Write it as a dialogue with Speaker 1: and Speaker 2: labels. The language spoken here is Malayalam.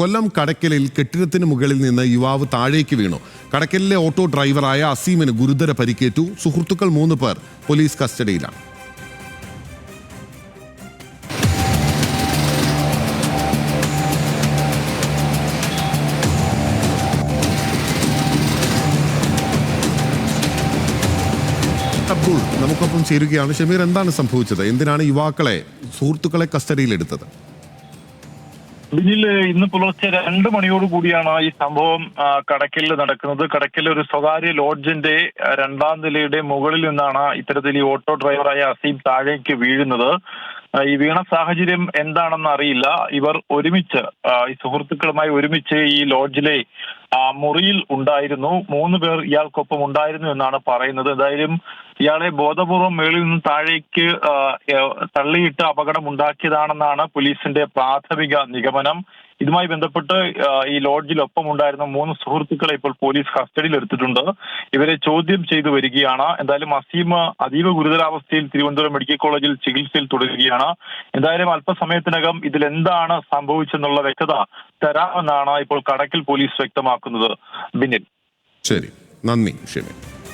Speaker 1: കൊല്ലം കടക്കലിൽ കെട്ടിടത്തിന് മുകളിൽ നിന്ന് യുവാവ് താഴേക്ക് വീണു. കടക്കലിലെ ഓട്ടോ ഡ്രൈവറായ അസീമിന് ഗുരുതര പരിക്കേറ്റു. സുഹൃത്തുക്കൾ മൂന്ന് പേർ പോലീസ് കസ്റ്റഡിയിലാണ്. അബ്ദുൾ നമുക്കൊപ്പം ചേരുകയാണ്. ഷമീർ എന്താണ് സംഭവിച്ചത്? എന്തിനാണ് യുവാക്കളെ സുഹൃത്തുക്കളെ കസ്റ്റഡിയിലെടുത്തത്?
Speaker 2: ബിനിൽ ഇന്ന് പുലർച്ചെ രണ്ട് മണിയോട് കൂടിയാണ് ഈ സംഭവം ആ, കടക്കലിൽ നടക്കുന്നത്. കടക്കലിൽ ഒരു സ്വകാര്യ ലോഡ്ജിന്റെ രണ്ടാം നിലയുടെ മുകളിൽ നിന്നാണ് ഇത്തരത്തിൽ ഈ ഓട്ടോ ഡ്രൈവറായ അസീം താഴേക്ക് വീഴുന്നത്. ഈ വീണ സാഹചര്യം എന്താണെന്ന് അറിയില്ല. ഇവർ ഒരുമിച്ച് ഈ സുഹൃത്തുക്കളുമായി ഒരുമിച്ച് ഈ ലോഡ്ജിലെ മുറിയിൽ ഉണ്ടായിരുന്നു. മൂന്ന് പേർ ഇയാൾക്കൊപ്പം ഉണ്ടായിരുന്നു എന്നാണ് പറയുന്നത്. എന്തായാലും ഇയാളെ ബോധപൂർവം മേളിൽ നിന്ന് താഴേക്ക് തള്ളിയിട്ട് അപകടം ഉണ്ടാക്കിയതാണെന്നാണ് പോലീസിന്റെ പ്രാഥമിക നിഗമനം. ഇതുമായി ബന്ധപ്പെട്ട് ഈ ലോഡ്ജിൽ ഒപ്പം ഉണ്ടായിരുന്ന മൂന്ന് സുഹൃത്തുക്കളെ ഇപ്പോൾ പോലീസ് കസ്റ്റഡിയിൽ എടുത്തിട്ടുണ്ട് ഇവരെ ചോദ്യം ചെയ്തു വരികയാണ്. എന്തായാലും അസീം അതീവ ഗുരുതരാവസ്ഥയിൽ തിരുവനന്തപുരം മെഡിക്കൽ കോളേജിൽ ചികിത്സയിൽ തുടരുകയാണ്. എന്തായാലും അല്പസമയത്തിനകം ഇതിൽ എന്താണ് സംഭവിച്ചെന്നുള്ള വ്യക്തത തരാമെന്നാണ് ഇപ്പോൾ കടക്കിൽ പോലീസ് വ്യക്തമാക്കുന്നത്. ബിനിൽ.
Speaker 1: ശരി. നന്ദി ഷമീർ